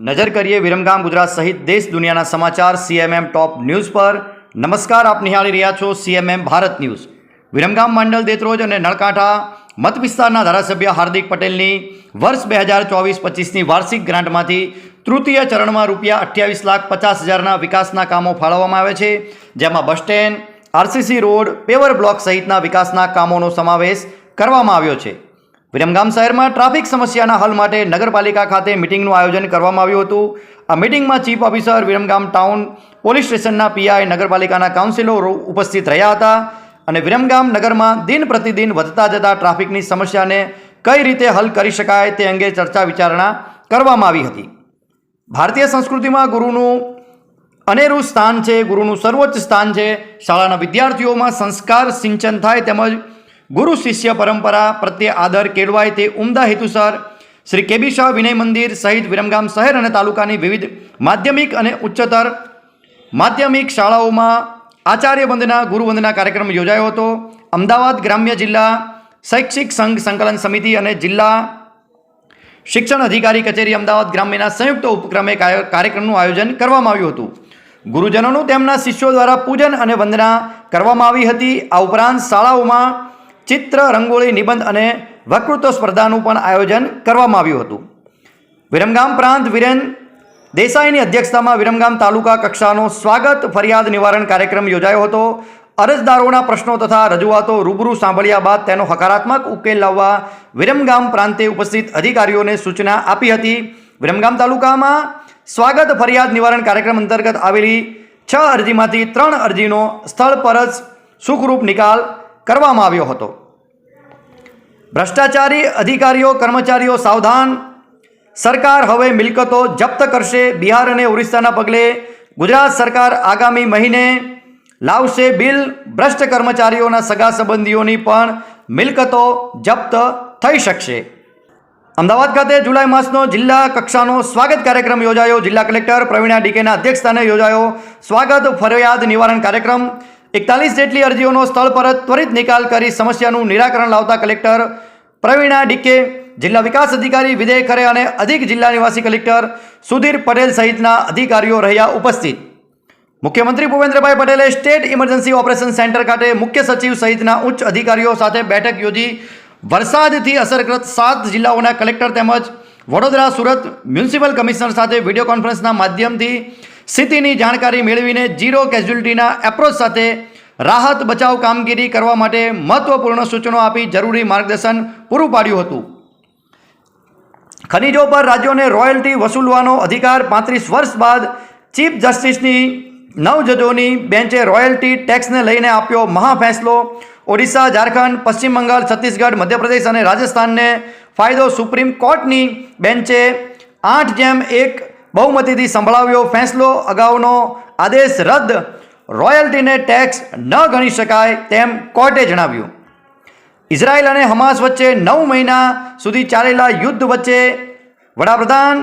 નજર કરીએ વિરમગામ ગુજરાત સહિત દેશ દુનિયાના સમાચાર સીએમએમ ટોપ ન્યૂઝ પર. નમસ્કાર, આપ નિહાળી રહ્યા છો સીએમએમ ભારત ન્યૂઝ. વિરમગામ મંડળ દેતરોજ અને નળકાંઠા મત વિસ્તારના ધારાસભ્ય હાર્દિક પટેલની વર્ષ બે હજાર ચોવીસ પચીસની વાર્ષિક ગ્રાન્ટમાંથી તૃતીય ચરણમાં રૂપિયા અઠ્યાવીસ લાખ પચાસ હજારના વિકાસના કામો ફાળવવામાં આવે છે, જેમાં bus stand, RCC road, paver block સહિતના વિકાસના કામોનો સમાવેશ કરવામાં આવ્યો છે. વિરમગામ શહેરમાં ટ્રાફિક સમસ્યાના હલ માટે નગરપાલિકા ખાતે મિટિંગનું આયોજન કરવામાં આવ્યું હતું. આ મિટિંગમાં chief officer Viramgam town police સ્ટેશનના પીઆઈ, નગરપાલિકાના કાઉન્સિલરો ઉપસ્થિત રહ્યા હતા અને વિરમગામ નગરમાં દિન પ્રતિદિન વધતા જતા ટ્રાફિકની સમસ્યાને કઈ રીતે હલ કરી શકાય તે અંગે ચર્ચા વિચારણા કરવામાં આવી હતી. ભારતીય સંસ્કૃતિમાં ગુરુનું અનેરું સ્થાન છે, ગુરુનું સર્વોચ્ચ સ્થાન છે. શાળાના વિદ્યાર્થીઓમાં સંસ્કાર સિંચન થાય તેમજ ગુરુ શિષ્ય પરંપરા પ્રત્યે આદર કેળવાય તે ઉમદા હેતુસર શ્રી કેબી શાહ વિનય મંદિર સહિત વિરમગામ શહેર અને તાલુકાની વિવિધ માધ્યમિક અને ઉચ્ચતર માધ્યમિક શાળાઓમાં આચાર્ય વંદના, ગુરુ વંદના કાર્યક્રમ યોજાયો હતો. અમદાવાદ ગ્રામ્ય જિલ્લા શૈક્ષિક સંઘ સંકલન સમિતિ અને જિલ્લા શિક્ષણ અધિકારી કચેરી અમદાવાદ ગ્રામ્યના સંયુક્ત ઉપક્રમે કાર્યક્રમનું આયોજન કરવામાં આવ્યું હતું. ગુરુજનોનું તેમના શિષ્યો દ્વારા પૂજન અને વંદના કરવામાં આવી હતી. આ ઉપરાંત શાળાઓમાં ચિત્ર, રંગોળી, નિબંધ અને વકૃત્વ સ્પર્ધાનું પણ આયોજન કરવામાં આવ્યું હતું. વિરમગામ પ્રાંત વિરેન દેસાઈની અધ્યક્ષતામાં વિરમગામ તાલુકા કક્ષાનો સ્વાગત ફરિયાદ નિવારણ કાર્યક્રમ યોજાયો હતો. અરજદારોના પ્રશ્નો તથા રજૂઆતો રૂબરૂ સાંભળ્યા બાદ તેનો હકારાત્મક ઉકેલ લાવવા વિરમગામ પ્રાંતે ઉપસ્થિત અધિકારીઓને સૂચના આપી હતી. વિરમગામ તાલુકામાં સ્વાગત ફરિયાદ નિવારણ કાર્યક્રમ અંતર્ગત આવેલી છ અરજીમાંથી ત્રણ અરજીનો સ્થળ પર જ સુખરૂપ નિકાલ કરવામાં આવ્યો હતો. ભ્રષ્ટાચારી અધિકારીઓ, કર્મચારીઓ સાવધાન. સરકાર હવે મિલકતો જપ્ત કરશે. બિહાર અને ઓરિસ્સાના પગલે ગુજરાત સરકાર આગામી મહિને લાવશે બિલ. ભ્રષ્ટ કર્મચારીઓના સગા સંબંધીઓની પણ મિલકતો જપ્ત થઈ શકશે. અમદાવાદ ખાતે જુલાઈ માસનો જિલ્લા કક્ષાનો સ્વાગત કાર્યક્રમ યોજાયો. જિલ્લા કલેક્ટર પ્રવીણા ડીકેના અધ્યક્ષસ્થાને યોજાયો. સ્વાગત ફરિયાદ નિવારણ કાર્યક્રમ એકતાલીસ જેટલી અરજીઓનો સ્થળ પર ત્વરિત નિકાલ કરી સમસ્યાનું નિરાકરણ લાવતા કલેક્ટર પ્રવીણા ડીકે, જિલ્લા વિકાસ અધિકારી વિજય ખરે અને અધિક જિલ્લા નિવાસી કલેક્ટર સુધીર પટેલ સહિતના અધિકારીઓ રહ્યા ઉપસ્થિત. મુખ્યમંત્રી ભૂપેન્દ્રભાઈ પટેલે સ્ટેટ ઇમરજન્સી ઓપરેશન સેન્ટર ખાતે મુખ્ય સચિવ સહિતના ઉચ્ચ અધિકારીઓ સાથે બેઠક યોજી વરસાદથી અસરગ્રસ્ત સાત જિલ્લાઓના કલેક્ટર તેમજ વડોદરા સુરત મ્યુનિસિપલ કમિશનર સાથે વીડિયો કોન્ફરન્સના માધ્યમથી સ્થિતિની જાણકારી મેળવીને ઝીરો કેઝ્યુલિટીના એપ્રોચ સાથે રાહત બચાવ કામગીરી કરવા માટે મહત્વપૂર્ણ સૂચનો આપી જરૂરી માર્ગદર્શન પૂરું પાડ્યું હતું. ખનિજો પર રાજ્યોને રોયલ્ટી વસૂલવાનો અધિકાર પાંત્રીસ વર્ષ બાદ ચીફ જસ્ટિસની નવ જજોની બેન્ચે રોયલ્ટી ટેક્સને લઈને આપ્યો મહાફેસલો. ઓડિશા, ઝારખંડ, પશ્ચિમ બંગાળ, છત્તીસગઢ, મધ્યપ્રદેશ અને રાજસ્થાનને ફાયદો સુપ્રીમ કોર્ટની બેન્ચે આઠ જેમ એક બહુમતીથી સંભળાવ્યો ફેંસલો અગાઉનો આદેશ રદ. રોયલ્ટીને ટેક્સ ન ગણી શકાય તેમ કોર્ટે જણાવ્યું. ઇઝરાયલ અને હમાસ વચ્ચે નવ મહિના સુધી ચાલેલા યુદ્ધ વચ્ચે વડાપ્રધાન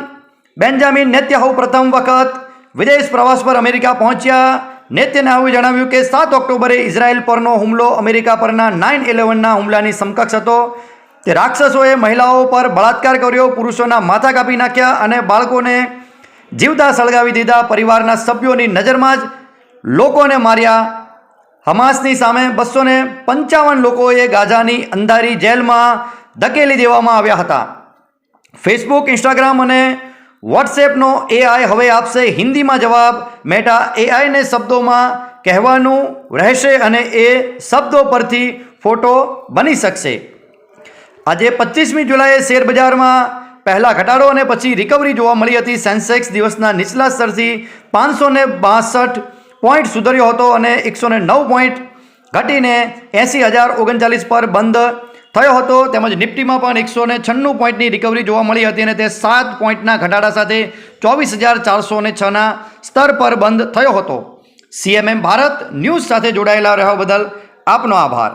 બેન્જામિન નેત્યાહુ પ્રથમ વખત વિદેશ પ્રવાસ પર અમેરિકા પહોંચ્યા. નેત્યાહુએ જણાવ્યું કે સાત ઓક્ટોબરે ઇઝરાયલ પરનો હુમલો અમેરિકા પરના નાઇન ઇલેવનના હુમલાની સમકક્ષ હતો. તે રાક્ષસોએ મહિલાઓ પર બળાત્કાર કર્યો, પુરુષોના માથા કાપી નાખ્યા અને બાળકોને જીવતા સળગાવી દીધા પરિવારના સભ્યોની નજરમાં જ લોકોને માર્યા. હમાસની સામે બસો ને પંચાવન લોકોએ ગાઝાની અંધારી જેલમાં ધકેલી દેવામાં આવ્યા હતા. ફેસબુક, ઇન્સ્ટાગ્રામ અને વોટ્સએપનો એઆઈ હવે આપશે હિન્દીમાં જવાબ. મેટા એઆઈને શબ્દોમાં કહેવાનું રહેશે અને એ શબ્દો પરથી ફોટો બની શકશે. આજે પચીસમી જુલાઈએ શેરબજારમાં પહેલા ઘટાડો અને પછી રિકવરી જોવા મળી હતી. સેન્સેક્સ દિવસના નીચલા સ્તરથી પાંચસો ને બાસઠ પોઈન્ટ સુધર્યો હતો અને એકસો ને નવ પોઈન્ટ ઘટીને એંસી હજાર ઓગણચાલીસ પર બંધ થયો હતો. તેમજ નિફ્ટીમાં પણ એકસો ને છન્નું પોઈન્ટની રિકવરી જોવા મળી હતી અને તે સાત પોઈન્ટના ઘટાડા સાથે ચોવીસ હજાર ચારસો ને છના સ્તર પર બંધ થયો હતો. સીએમએમ ભારત ન્યૂઝ સાથે જોડાયેલા રહેવા બદલ આપનો આભાર.